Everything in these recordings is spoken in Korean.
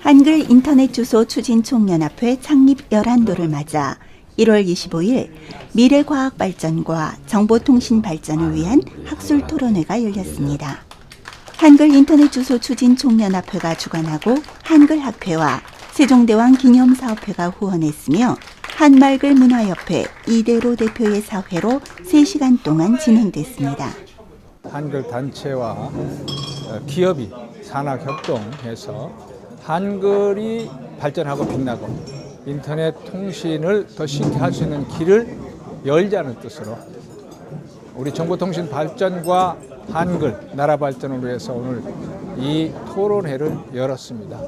한글 인터넷 주소 추진 총연합회 창립 열한도를 맞아 1월 25일 미래과학 발전과 정보통신 발전을 위한 학술 토론회가 열렸습니다. 한글 인터넷 주소 추진 총연합회가 주관하고 한글학회와 세종대왕 기념사업회가 후원했으며 한말글 문화협회 이대로 대표의 사회로 3시간 동안 진행됐습니다. 한글 단체와 어, 기업이 산학 협동해서 한글이 발전하고 빛나고 인터넷 통신을 더 쉽게 할 수 있는 길을 열자는 뜻으로 우리 정보통신 발전과 한글 나라 발전을 위해서 오늘 이 토론회를 열었습니다.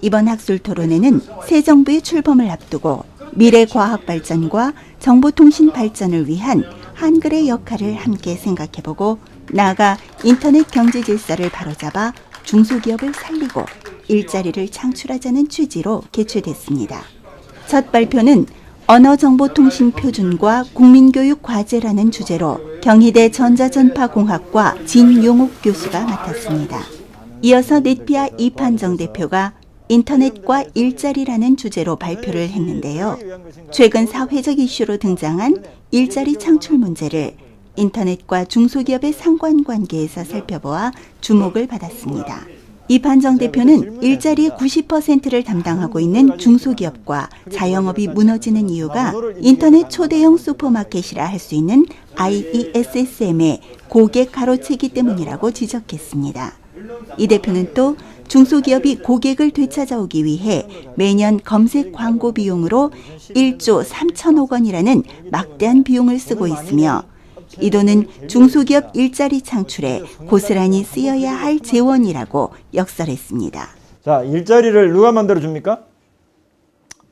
이번 학술 토론회는 새 정부의 출범을 앞두고 미래 과학 발전과 정보통신 발전을 위한 한글의 역할을 함께 생각해보고 나아가 인터넷 경제 질서를 바로잡아 중소기업을 살리고 일자리를 창출하자는 취지로 개최됐습니다. 첫 발표는 언어정보통신 표준과 국민교육 과제라는 주제로 경희대 전자전파공학과 진용욱 교수가 맡았습니다. 이어서 넷피아 이판정 대표가 인터넷과 일자리라는 주제로 발표를 했는데요. 최근 사회적 이슈로 등장한 일자리 창출 문제를 인터넷과 중소기업의 상관관계에서 살펴보아 주목을 받았습니다. 이판정 대표는 일자리의 90%를 담당하고 있는 중소기업과 자영업이 무너지는 이유가 인터넷 초대형 슈퍼마켓이라 할 수 있는 IESSM의 고객 가로채기 때문이라고 지적했습니다. 이 대표는 또 중소기업이 고객을 되찾아오기 위해 매년 검색 광고 비용으로 1조 3천억 원이라는 막대한 비용을 쓰고 있으며 이 돈은 중소기업 일자리 창출에 고스란히 쓰여야 할 재원이라고 역설했습니다. 자, 일자리를 누가 만들어 줍니까?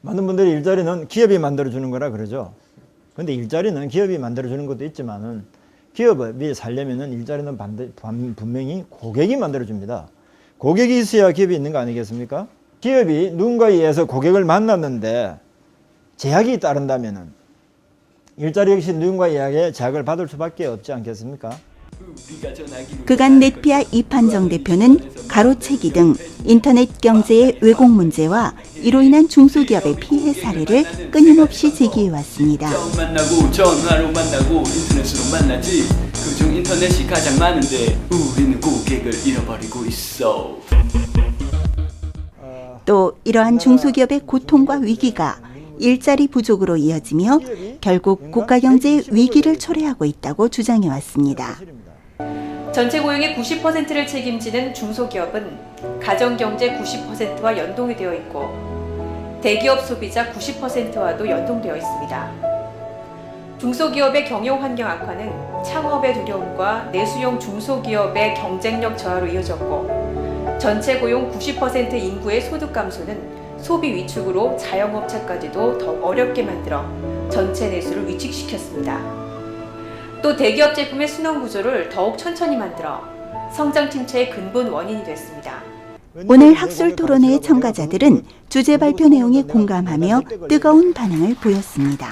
많은 분들이 일자리는 기업이 만들어 주는 거라 그러죠. 근데 일자리는 기업이 만들어 주는 것도 있지만은 기업이 살려면은 일자리는 반드, 반- 분명히 고객이 만들어 줍니다. 고객이 있어야 기업이 있는 거 아니겠습니까? 기업이 누군가에 의해서 고객을 만났는데 제약이 따른다면은 일자리 역시 누군가의 이야기에 제약을 받을 수밖에 없지 않겠습니까? 그간 넷피아 이판정 대표는 가로채기 등 인터넷 경제의 왜곡 문제와 이로 인한 중소기업의 피해 사례를 끊임없이 제기해 왔습니다. 만나고 전화로 만나고 인터넷으로 만나지 그중 인터넷이 가장 많은데 우리는 고객을 잃어버리고 있어 또 이러한 중소기업의 고통과 위기가 일자리 부족으로 이어지며 결국 국가 경제의 위기를 초래하고 있다고 주장해 왔습니다. 전체 고용의 90%를 책임지는 중소기업은 가정경제 90%와 연동이 되어 있고 대기업 소비자 90%와도 연동되어 있습니다. 중소기업의 경영 환경 악화는 창업의 두려움과 내수용 중소기업의 경쟁력 저하로 이어졌고 전체 고용 90% 인구의 소득 감소는 소비 위축으로 자영업자까지도 더 어렵게 만들어 전체 내수를 위축시켰습니다. 또 대기업 제품의 순환 구조를 더욱 천천히 만들어 성장 침체의 근본 원인이 됐습니다. 오늘 학술 토론회의 참가자들은 주제 발표 내용에 공감하며 뜨거운 반응을 보였습니다.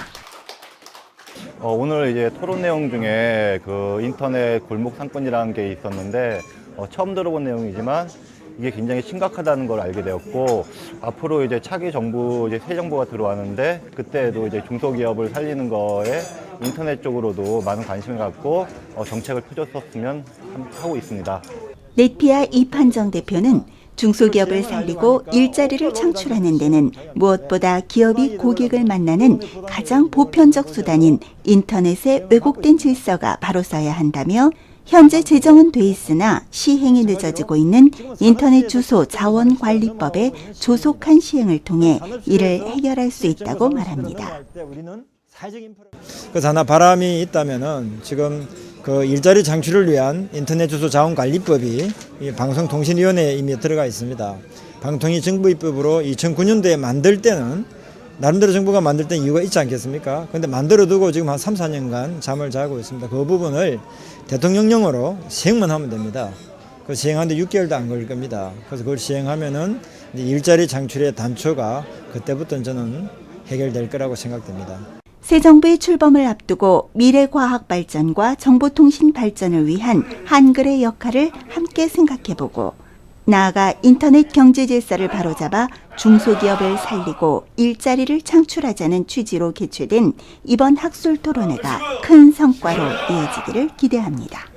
어, 오늘 이제 토론 내용 중에 그 인터넷 골목 상권이라는 게 있었는데 어, 처음 들어본 내용이지만 이게 굉장히 심각하다는 걸 알게 되었고 앞으로 이제 차기 정부 이제 새 정부가 들어왔는데 그때도 이제 중소기업을 살리는 거에 인터넷 쪽으로도 많은 관심을 갖고 어, 정책을 펴줬었으면 함- 하고 있습니다. 넷피아 이판정 대표는 중소기업을 살리고 일자리를 창출하는 데는 무엇보다 기업이 고객을 만나는 가장 보편적 수단인 인터넷의 왜곡된 질서가 바로 서야 한다며 현재 제정은 돼 있으나 시행이 늦어지고 있는 인터넷 주소 자원 관리법의 조속한 시행을 통해 이를 해결할 수 있다고 말합니다. 그래서 하나 바람이 있다면은 지금 그 일자리 창출을 위한 인터넷 주소 자원 관리법이 이 방송통신위원회에 이미 들어가 있습니다. 방통위 정부 입법으로 2009년도에 만들 때는 나름대로 정부가 만들 때 이유가 있지 않겠습니까? 근데 만들어 두고 지금 한 3, 4년간 잠을 자고 있습니다. 그 부분을 대통령령으로 시행만 하면 됩니다. 그 시행하는데 6개월도 안 걸릴 겁니다. 그래서 그걸 시행하면은 일자리 창출의 단초가 그때부터는 저는 해결될 거라고 생각됩니다. 새 정부의 출범을 앞두고 미래 과학 발전과 정보통신 발전을 위한 한글의 역할을 함께 생각해보고 나아가 인터넷 경제 질서를 바로잡아 중소기업을 살리고 일자리를 창출하자는 취지로 개최된 이번 학술 토론회가 큰 성과로 이어지기를 기대합니다.